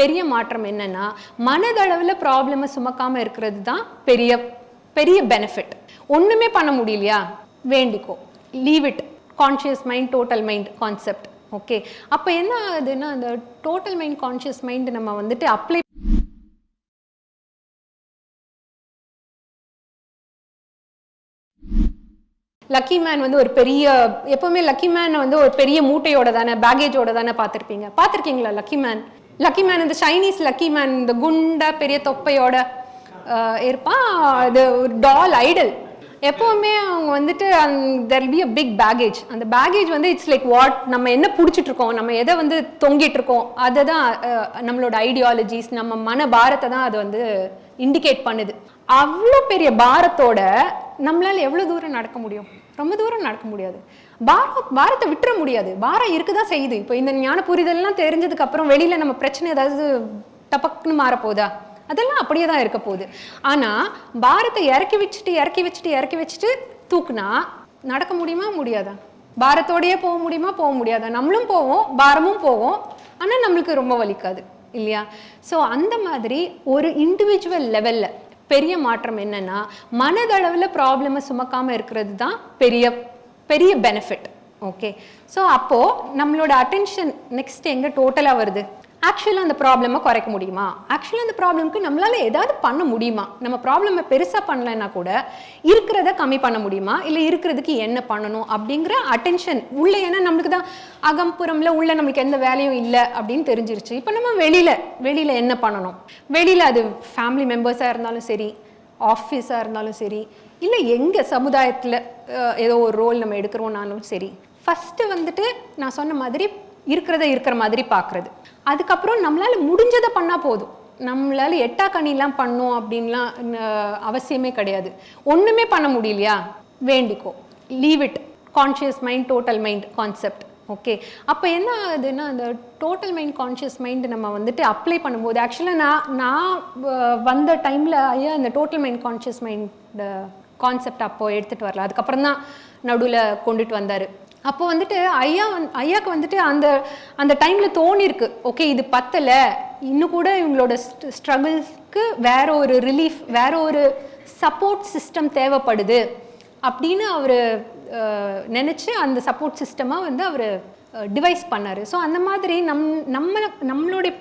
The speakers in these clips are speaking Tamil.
பெரிய மாற்றம் என்னன்னா மனதளவில் ப்ராப்ளமை சுமக்காம இருக்கிறது தான் பெரிய பெரிய பெனிஃபிட் ஒன்றுமே பண்ண முடியலையா? வேண்டிக்கோ. Leave it conscious mind total mind concept okay அப்போ என்ன ஆகுதுன்னா அந்த டோட்டல் மைண்ட் கான்ஷியஸ் மைண்ட் நம்ம வந்துட்டு அப்ளை லக்கி மேன் வந்து ஒரு பெரிய எப்பவுமே லக்கி மேன் வந்து ஒரு பெரிய மூட்டையோட தானே பேகேஜோட தானே பார்த்துருப்பீங்க. பார்த்துருக்கீங்களா லக்கி மேன் லக்கி மேன் இந்த சைனீஸ் லக்கி மேன் இந்த குண்டா பெரிய தொப்பையோட இருப்பான் அது ஒரு டால் ஐடல் எப்போவுமே அவங்க வந்துட்டு there be a big package அந்த பேகேஜ் வந்து இட்ஸ் லைக் வாட் நம்ம என்ன பிடிச்சிட்டு இருக்கோம் நம்ம எதை வந்து தொங்கிட்டு இருக்கோம் அதை தான் நம்மளோட ஐடியாலஜிஸ் நம்ம மன பாரத்தை தான் அது வந்து இண்டிகேட் பண்ணுது. அவ்வளோ பெரிய பாரத்தோட நம்மளால் எவ்வளோ தூரம் நடக்க முடியும்? ரொம்ப தூரம் நடக்க முடியாது. பாரம் பாரத்தை விட்டுற முடியாது. பாரம் இருக்குதான் செய்யுது. இப்போ இந்த ஞான புரிதல்லாம் தெரிஞ்சதுக்கு அப்புறம் வெளியில நம்ம பிரச்சனை ஏதாவது டபக்குன்னு மாறப்போதா? அதெல்லாம் அப்படியே தான் இருக்க போகுது. ஆனா பாரத்தை இறக்கி வச்சுட்டு இறக்கி வச்சுட்டு இறக்கி வச்சுட்டு தூக்குனா நடக்க முடியுமா? முடியாதா? பாரத்தோடயே போக முடியுமா? போக முடியாதா? நம்மளும் போவோம் பாரமும் போவோம். ஆனால் நம்மளுக்கு ரொம்ப வலிக்காது. இல்லையா? ஸோ அந்த மாதிரி ஒரு இண்டிவிஜுவல் லெவல்ல பெரிய மாற்றம் என்னன்னா மனதளவில் ப்ராப்ளமை சுமக்காம இருக்கிறது தான் பெரிய பெரிய பெனிஃபிட் ஓகே ஸோ அப்போது நம்மளோட அட்டென்ஷன் நெக்ஸ்ட் எங்கே டோட்டலாக வருது? ஆக்சுவலாக அந்த ப்ராப்ளமை குறைக்க முடியுமா? ஆக்சுவலாக அந்த ப்ராப்ளம்க்கு நம்மளால் ஏதாவது பண்ண முடியுமா? நம்ம ப்ராப்ளமை பெருசாக பண்ணலைன்னா கூட இருக்கிறத கம்மி பண்ண முடியுமா? இல்லை இருக்கிறதுக்கு என்ன பண்ணணும்? அப்படிங்கிற அட்டென்ஷன் உள்ளே ஏன்னா நம்மளுக்கு தான் அகம்புறம்ல உள்ள நம்மளுக்கு எந்த வேலையும் இல்லை அப்படின்னு தெரிஞ்சிருச்சு. இப்போ நம்ம வெளியில் வெளியில் என்ன பண்ணணும்? வெளியில் அது ஃபேமிலி மெம்பர்ஸாக இருந்தாலும் சரி ஆஃபீஸாக இருந்தாலும் சரி இல்லை எங்கள் சமுதாயத்தில் ஏதோ ஒரு ரோல் நம்ம எடுக்கிறோம்னாலும் சரி ஃபஸ்ட்டு வந்துட்டு நான் சொன்ன மாதிரி இருக்கிறத இருக்கிற மாதிரி பார்க்குறது அதுக்கப்புறம் நம்மளால் முடிஞ்சதை பண்ணால் போதும். நம்மளால் எட்டா கணிலாம் பண்ணோம் அப்படின்லாம் அவசியமே கிடையாது. ஒன்றுமே பண்ண முடியலையா? வேண்டிக்கோ. Leave it conscious mind total mind concept okay அப்போ என்ன ஆகுதுன்னா அந்த டோட்டல் மைண்ட் கான்ஷியஸ் மைண்ட் நம்ம வந்துட்டு அப்ளை பண்ணும்போது ஆக்சுவலாக நான் நான் வந்த டைமில் ஐயா இந்த total mind conscious mind concept அப்போ எடுத்துகிட்டு வரல. அதுக்கப்புறம் தான் நடுவில் கொண்டுட்டு வந்தார். அப்போ வந்துட்டு ஐயா வந்து ஐயாவுக்கு வந்துட்டு அந்த அந்த டைமில் தோணிருக்கு. ஓகே இது பத்தலை. இன்னும் கூட இவங்களோட ஸ்ட்ரகிள்ஸ்க்கு வேற ஒரு ரிலீஃப் வேற ஒரு சப்போர்ட் சிஸ்டம் தேவைப்படுது. அப்படின்னு அவர் நினச்சி அந்த சப்போர்ட் சிஸ்டமாக வந்து அவர் டிவைஸ் பண்ணார். ஸோ அந்த மாதிரி நம் நம்ம நம்மளுடைய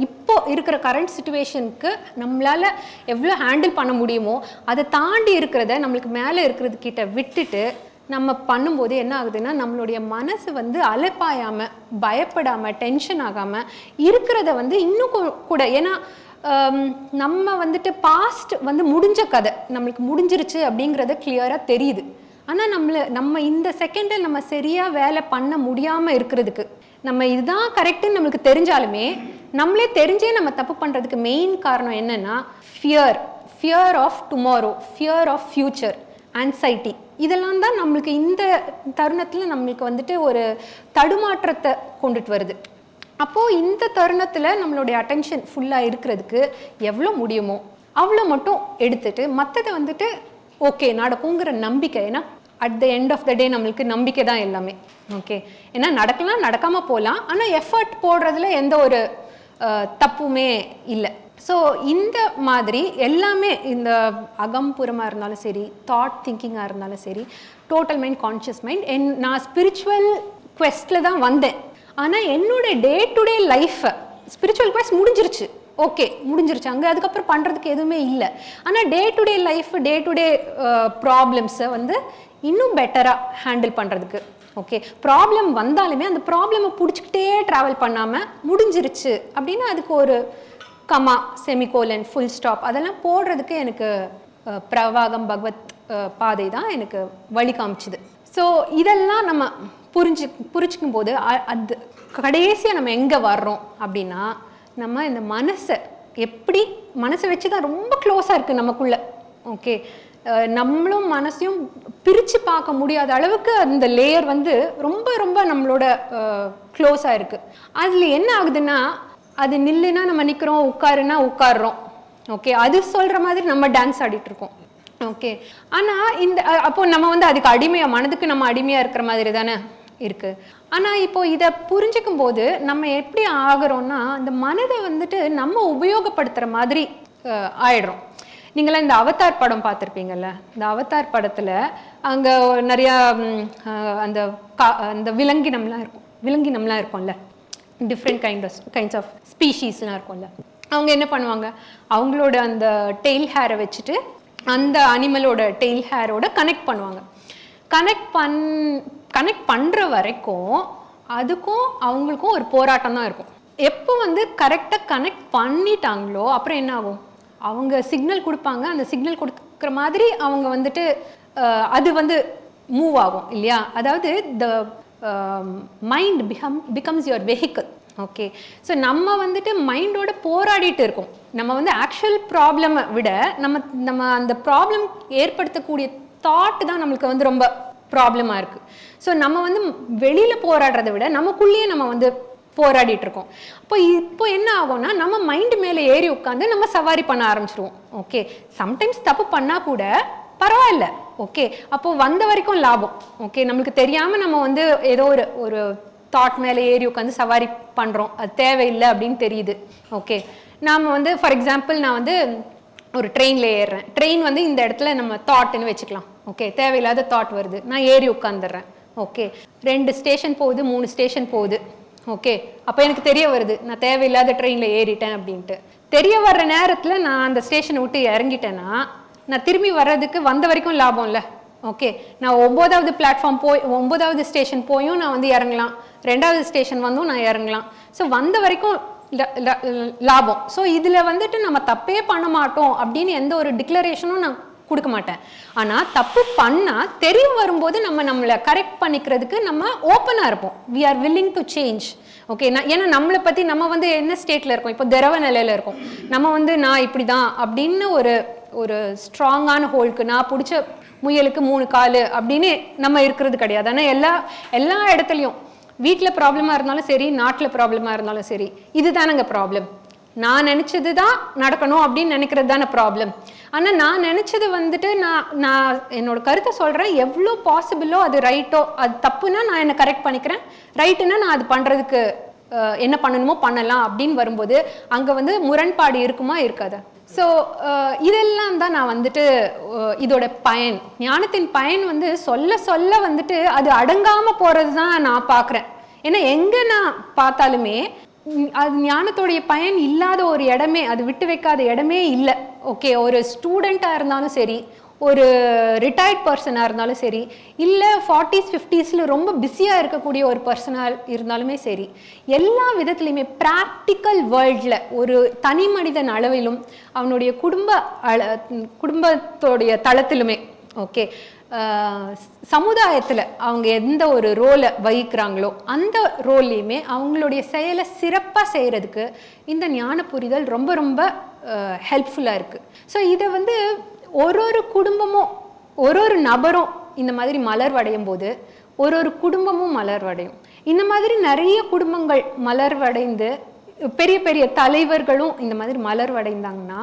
இப்போ இருக்கிற கரண்ட் சுச்சுவேஷனுக்கு நம்மளால் எவ்வளோ ஹேண்டில் பண்ண முடியுமோ அதை தாண்டி இருக்கிறத நம்மளுக்கு மேலே இருக்கிறது கிட்ட விட்டுட்டு நம்ம பண்ணும்போது என்ன ஆகுதுன்னா நம்மளுடைய மனசு வந்து அலைப்பாயாமல் பயப்படாமல் டென்ஷன் ஆகாமல் இருக்கிறத வந்து இன்னும் கூ- கூட ஏன்னா நம்ம வந்துட்டு பாஸ்ட் வந்து முடிஞ்ச கதை நம்மளுக்கு முடிஞ்சிருச்சு அப்படிங்கிறத கிளியராக தெரியுது. ஆனால் நம்மளை நம்ம இந்த செகண்டில் நம்ம சரியாக வேலை பண்ண முடியாமல் இருக்கிறதுக்கு நம்ம இதுதான் கரெக்டுன்னு நம்மளுக்கு தெரிஞ்சாலுமே நம்மளே தெரிஞ்சே நம்ம தப்பு பண்ணுறதுக்கு மெயின் காரணம் என்னென்னா fear fear of tomorrow fear of future anxiety இதெல்லாம் தான் நம்மளுக்கு இந்த தருணத்தில் நம்மளுக்கு வந்துட்டு ஒரு தடுமாற்றத்தை கொண்டுட்டு வருது. அப்போது இந்த தருணத்தில் நம்மளுடைய அட்டென்ஷன் ஃபுல்லாக இருக்கிறதுக்கு எவ்வளோ முடியுமோ அவ்வளோ மட்டும் எடுத்துட்டு மற்றதை வந்துட்டு ஓகே நடக்குங்கிற நம்பிக்கை ஏன்னா at the end of the day நம்மளுக்கு நம்பிக்கை தான் எல்லாமே. ஓகே ஏன்னா நடக்கலாம் நடக்காமல் போகலாம். ஆனால் எஃபர்ட் போடுறதுல எந்த ஒரு தப்புமே இல்லை. ஸோ இந்த மாதிரி எல்லாமே இந்த அகம்புறமாக இருந்தாலும் சரி தாட் திங்கிங்காக இருந்தாலும் சரி டோட்டல் மைண்ட் கான்ஷியஸ் மைண்ட் என் நான் ஸ்பிரிச்சுவல் குவெஸ்ட்டில் தான் வந்தேன். ஆனால் என்னோட டே டு டே லைஃப்பை ஸ்பிரிச்சுவல் குவெஸ்ட் முடிஞ்சிருச்சு. ஓகே முடிஞ்சிருச்சு. அங்கே அதுக்கப்புறம் பண்ணுறதுக்கு எதுவுமே இல்லை. ஆனால் day to day life day to day ப்ராப்ளம்ஸை வந்து இன்னும் பெட்டராக ஹேண்டில் பண்ணுறதுக்கு ஓகே ப்ராப்ளம் வந்தாலுமே அந்த ப்ராப்ளமை பிடிச்சிக்கிட்டே ட்ராவல் பண்ணாமல் முடிஞ்சிருச்சு அப்படின்னா அதுக்கு ஒரு கமா செமிகோலன் ஃபுல் ஸ்டாப் அதெல்லாம் போடுறதுக்கு எனக்கு பிரவாகம் பகவத் பாதை தான் எனக்கு வழி காமிச்சுது. ஸோ இதெல்லாம் நம்ம புரிஞ்சு புரிஞ்சுக்கும் போது அ- அது கடைசியாக நம்ம எங்கே வர்றோம் அப்படின்னா நம்ம இந்த மனசை எப்படி மனசை வச்சு தான் ரொம்ப க்ளோஸாக இருக்குது நமக்குள்ளே. ஓகே நம்மளும் மனசையும் பிரித்து பார்க்க முடியாத அளவுக்கு அந்த லேயர் வந்து ரொம்ப ரொம்ப நம்மளோட க்ளோஸாக இருக்குது அதில் என்ன ஆகுதுன்னா அது நில்லுனா நம்ம நிற்கிறோம் உட்காருனா உட்காடுறோம் ஓகே அது சொல்கிற மாதிரி நம்ம டான்ஸ் ஆடிட்டுருக்கோம் ஓகே ஆனால் இந்த அப்போது அப்போ நம்ம வந்து அதுக்கு அடிமையாக மனதுக்கு நம்ம அடிமையாக இருக்கிற மாதிரி தானே இருக்குது ஆனால் இப்போ இதை புரிஞ்சுக்கும் போது நம்ம எப்படி ஆகிறோன்னா அந்த மனதை வந்துட்டு நம்ம உபயோகப்படுத்துகிற மாதிரி ஆயிடுறோம். நீங்களாம் இந்த அவதார் படம் பார்த்துருப்பீங்கல்ல இந்த அவதார் படத்தில் அங்கே நிறையா அந்த கா- அந்த விலங்கினம்லாம் இருக்கும் விலங்கினம்லாம் இருக்கும்ல. Different kind of kinds of ஸ்பீஷீஸ்லாம் இருக்கும்ல. அவங்க என்ன பண்ணுவாங்க? அவங்களோட அந்த டெய்ல் ஹேரை வச்சுட்டு அந்த அனிமலோட டெய்ல் ஹேரோட கனெக்ட் பண்ணுவாங்க. கனெக்ட் பண் கனெக்ட் பண்ணுற வரைக்கும் அதுக்கும் அவங்களுக்கும் ஒரு போராட்டம் தான் இருக்கும். எப்போ வந்து கரெக்டாக கனெக்ட் பண்ணிட்டாங்களோ அப்புறம் என்ன ஆகும்? அவங்க சிக்னல் கொடுப்பாங்க. அந்த சிக்னல் கொடுக்குற மாதிரி அவங்க வந்துட்டு அது வந்து மூவ் ஆகும் இல்லையா? அதாவது the mind become becomes your vehicle okay so நம்ம வந்துட்டு மைண்டோட போராடிட்டு இருக்கோம். நம்ம வந்து ஆக்சுவல் ப்ராப்ளமை விட நம்ம நம்ம அந்த ப்ராப்ளம் ஏற்படுத்தக்கூடிய தாட் தான் நம்மளுக்கு வந்து ரொம்ப ப்ராப்ளமாக இருக்குது ஸோ நம்ம வந்து வெளியில் போராடுறதை விட நமக்குள்ளேயே நம்ம வந்து போராடிட்டு இருக்கோம் அப்போ இப்போ என்ன ஆகும்னா நம்ம மைண்ட் மேலே ஏறி உட்காந்து நம்ம சவாரி பண்ண ஆரம்பிச்சிருவோம். ஓகே சம்டைம்ஸ் தப்பு பண்ணால் கூட பரவாயில்ல. ஓகே அப்போ வந்த வரைக்கும் லாபம். ஓகே நம்மளுக்கு தெரியாமல் நம்ம வந்து ஏதோ ஒரு ஒரு தாட் மேலே ஏறி உட்காந்து சவாரி பண்ணுறோம் அது தேவையில்லை அப்படின்னு தெரியுது. ஓகே நாம் வந்து ஃபார் எக்ஸாம்பிள் நான் வந்து ஒரு ட்ரெயினில் ஏறுறேன். ட்ரெயின் வந்து இந்த இடத்துல நம்ம தாட்னு வச்சுக்கலாம். ஓகே தேவையில்லாத தாட் வருது. நான் ஏறி உட்காந்துடுறேன் ஓகே ரெண்டு ஸ்டேஷன் போகுது மூணு ஸ்டேஷன் போகுது. ஓகே அப்போ எனக்கு தெரிய வருது நான் தேவையில்லாத ட்ரெயினில் ஏறிட்டேன் அப்படின்ட்டு. தெரிய வர்ற நேரத்தில் நான் அந்த ஸ்டேஷனை விட்டு இறங்கிட்டேன்னா நான் திரும்பி வர்றதுக்கு வந்த வரைக்கும் லாபம் இல்லை. ஓகே நான் ஒம்போதாவது பிளாட்ஃபார்ம் போய் ஒம்போதாவது ஸ்டேஷன் போயும் நான் வந்து இறங்கலாம். ரெண்டாவது ஸ்டேஷன் வந்தும் நான் இறங்கலாம். ஸோ வந்த வரைக்கும் லாபம். ஸோ இதில் வந்துட்டு நம்ம தப்பே பண்ண மாட்டோம் அப்படின்னு எந்த ஒரு டிக்ளரேஷனும் நான் கொடுக்க மாட்டேன். ஆனால் தப்பு பண்ணால் தெரியும் வரும்போது நம்ம நம்மளை கரெக்ட் பண்ணிக்கிறதுக்கு நம்ம ஓப்பனாக இருப்போம். We are willing to change okay நான் ஏன்னா நம்மளை பற்றி நம்ம வந்து என்ன ஸ்டேட்டில் இருக்கோம்? இப்போ திரவ நிலையில் இருக்கோம். நம்ம வந்து நான் இப்படி தான் அப்படின்னு ஒரு ஒரு ஸ்ட்ராங்கான ஹோல்க்கு நான் பிடிச்ச முயலுக்கு மூணு கால் அப்படின்னு நம்ம இருக்கிறது கிடையாது. ஆனால் எல்லா எல்லா இடத்துலையும் வீட்டில் ப்ராப்ளமாக இருந்தாலும் சரி நாட்டில் ப்ராப்ளமாக இருந்தாலும் சரி இதுதானங்க ப்ராப்ளம் நான் நினச்சது தான் நடக்கணும் அப்படின்னு நினைக்கிறது தானே ப்ராப்ளம் ஆனால் நான் நினச்சது வந்துட்டு நான் நான் என்னோட கருத்தை சொல்கிறேன் எவ்வளோ பாசிபிளோ அது ரைட்டோ அது தப்புனா நான் என்னை கரெக்ட் பண்ணிக்கிறேன். ரைட்டுன்னா நான் அது பண்ணுறதுக்கு என்ன பண்ணணுமோ பண்ணலாம் அப்படின்னு வரும்போது அங்கே வந்து முரண்பாடு இருக்குமா இருக்காதா? ஸோ இதெல்லாம் தான் நான் வந்துட்டு இதோட பயன். ஞானத்தின் பயன் வந்து சொல்ல சொல்ல வந்துட்டு அது அடங்காமல் போகிறது தான் நான் பார்க்குறேன். ஏன்னா எங்கே நான் பார்த்தாலுமே அது ஞானத்தோடைய பயன் இல்லாத ஒரு இடமே அது விட்டு வைக்காத இடமே இல்லை. ஓகே ஒரு ஸ்டூடெண்ட்டாக இருந்தாலும் சரி ஒரு ரிட்டையர்ட் பர்சனாக இருந்தாலும் சரி இல்லை ஃபார்ட்டிஸ் ஃபிஃப்டிஸில் ரொம்ப பிஸியாக இருக்கக்கூடிய ஒரு பர்சனாக இருந்தாலுமே சரி எல்லா விதத்துலையுமே ப்ராக்டிக்கல் வேர்ல்டில் ஒரு தனி மனிதன் அளவிலும் அவனுடைய குடும்ப அள குடும்பத்தோடைய தளத்திலுமே ஓகே சமுதாயத்தில் அவங்க எந்த ஒரு ரோலை வகிக்கிறாங்களோ அந்த ரோல்லையுமே அவங்களுடைய செயலை சிறப்பாக செய்கிறதுக்கு இந்த ஞான புரிதல் ரொம்ப ரொம்ப ஹெல்ப்ஃபுல்லாக இருக்குது ஸோ இதை வந்து ஒரு ஒரு குடும்பமும் ஒரு ஒரு நபரும் இந்த மாதிரி மலர்வடையும் போது ஒரு ஒரு குடும்பமும் மலர்வடையும் இந்த மாதிரி நிறைய குடும்பங்கள் மலர்வடைந்து பெரிய பெரிய தலைவர்களும் இந்த மாதிரி மலர்வடைந்தாங்கன்னா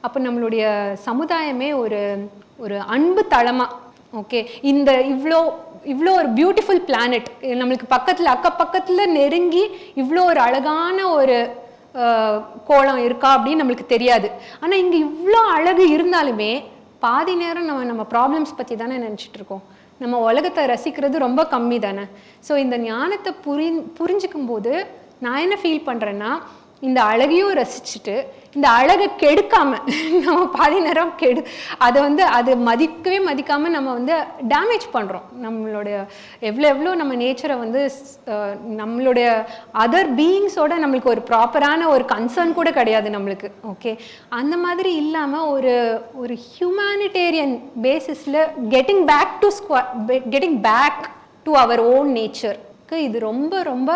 அப்போ நம்மளுடைய சமுதாயமே ஒரு ஒரு அன்பு தளமாக ஓகே இந்த இவ்வளோ இவ்வளோ ஒரு பியூட்டிஃபுல் பிளானட் நம்மளுக்கு பக்கத்தில் அக்க பக்கத்தில் நெருங்கி இவ்வளோ ஒரு அழகான ஒரு கோலம் இருக்கா அப்படின்னு நம்மளுக்கு தெரியாது. ஆனால் இங்கே இவ்வளோ அழகு இருந்தாலுமே பாதி நேரம் நம்ம நம்ம ப்ராப்ளம்ஸ் பற்றி தானே நினச்சிட்டு இருக்கோம். நம்ம உலகத்தை ரசிக்கிறது ரொம்ப கம்மி தானே. ஸோ இந்த ஞானத்தை புரி புரிஞ்சுக்கும் போது நான் என்ன ஃபீல் பண்ணுறேன்னா இந்த அழகையும் ரசிச்சுட்டு இந்த அழகை கெடுக்காம நம்ம பாதி நேரம் கெடு அதை வந்து அது மதிக்கவே மதிக்காம நம்ம வந்து டேமேஜ் பண்ணுறோம் நம்மளுடைய எவ்வளோ எவ்வளோ நம்ம நேச்சரை வந்து ஸ்- நம்மளுடைய அதர் பீயிங்ஸோட நம்மளுக்கு ஒரு ப்ராப்பரான ஒரு கன்சர்ன் கூட கிடையாது நம்மளுக்கு ஓகே அந்த மாதிரி இல்லாமல் ஒரு ஒரு ஹியூமானிட்டேரியன் பேசிஸில் getting back to ஸ்குவா getting back to our own நேச்சருக்கு இது ரொம்ப ரொம்ப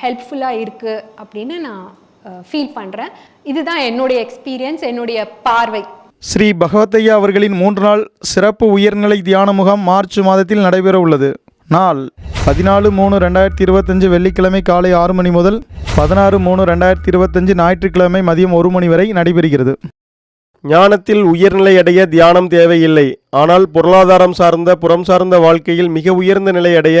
ஹெல்ப்ஃபுல்லாக இருக்குது அப்படின்னு நான் ஃபீல் பண்ணுறேன் இதுதான் என்னுடைய எக்ஸ்பீரியன்ஸ் என்னுடைய பார்வை. ஸ்ரீ பகவத்தையா அவர்களின் மூன்று நாள் சிறப்பு உயர்நிலை தியான முகாம் மார்ச் மாதத்தில் நடைபெற உள்ளது. நாள் பதினாலு மூணு ரெண்டாயிரத்தி இருபத்தஞ்சு வெள்ளிக்கிழமை காலை ஆறு மணி முதல் பதினாறு மூணு ரெண்டாயிரத்தி இருபத்தஞ்சு ஞாயிற்றுக்கிழமை மதியம் ஒரு மணி வரை நடைபெறுகிறது. ஞானத்தில் உயர்நிலை அடைய தியானம் தேவையில்லை. ஆனால் பொருளாதாரம் சார்ந்த புறம் சார்ந்த வாழ்க்கையில் மிக உயர்ந்த நிலை அடைய